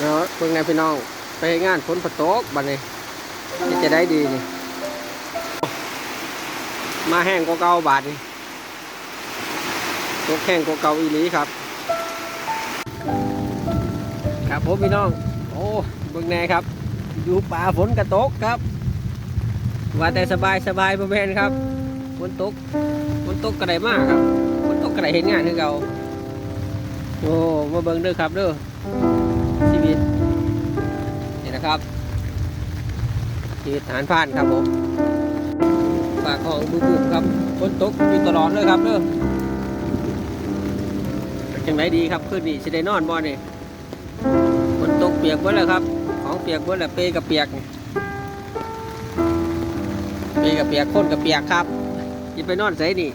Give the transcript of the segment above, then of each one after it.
เนาะเพิ่งไงพี่น้อง ไปงานฝนฝนตกบัดนี้นี่จะได้ดีนี่ มาแห้งกว่าเก่าบาทนี่ตกแห้งกว่าเก่าอีหลีครับ ครับผมพี่น้อง โอ้เบิ่งแน่ครับ อยู่ป่าฝนกระตกครับ ว่าแต่สบายสบายบ่แม่นครับฝนตกฝนตกกระไดมากครับฝนตกกระไดเห็นงานคือเก่าโอ้มาเบิ่งเด้อครับเด้อชีวิตนี่นะ ครับชีวิตฐานผ่านครับผมปากของบึ้มครับฝนตกอยู่ตลอดเลยครับเด้อเป็นจังไรดีครับคืนนี้สิได้นอนบ่นี่ฝนตกเปียกหมดแล้วครับ ของเปียกหมดแล้วเปกับเปียกเปกับเปียกคนกับเปียกครับยิไปนอนใส่นี่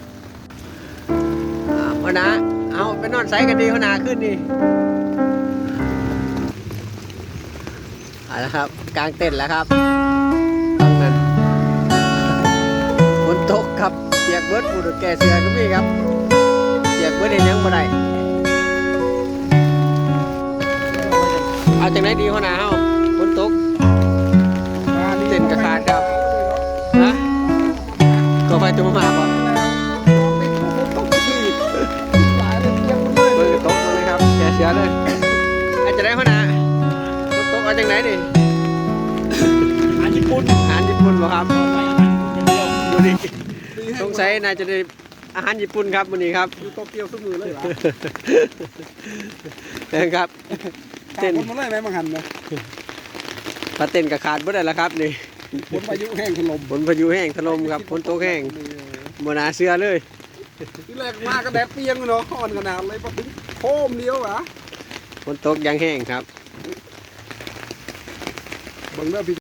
อ่าพนะเอาไปนอนใส่กันดีพนาขึ้นนี่ เอาละครับกลางเต็นท์แล้วครับตรงนั้นฝนตกครับเปียกเบิดปูดแก่เสือก็มีครับเปียกเบิดเห็นยังบ่ได้เอาจากไหนดีพอนาเฮาฝนตกเส้นกระขาดครับฮะก็ไปจะมามาบ่เบิ่งกระตกมาเลยครับแกเสียเลยอาจจะได้พนะกระตก เอาจากไหนนี่อาญี่ปุ่นอาหารญี่ปุ่นบ่ครับไปอาหารญี่ปุ่นอย่างเดียวดูดิสงสัยน่าจะได้อาหารญี่ปุ่นครับวันนี้ครับอยู่โตเกียวทุกมือเลยเหรอนะครับเต้นมันเลยไหมมังหันนะปลาเต้นกระขาดบ่ได้แล้วครับนี่ฝนพายุแห้งถล่มฝนพายุแห้งถล่มครับฝนตกแห้งบ่น่าเชื่อเลยที่แรกมาก็แดดเปรียงเนาะอ่อนขนาดเลยพอถึงโคมเดียวหรอฝนตกอยังแห้งครับ บังเด้อพี่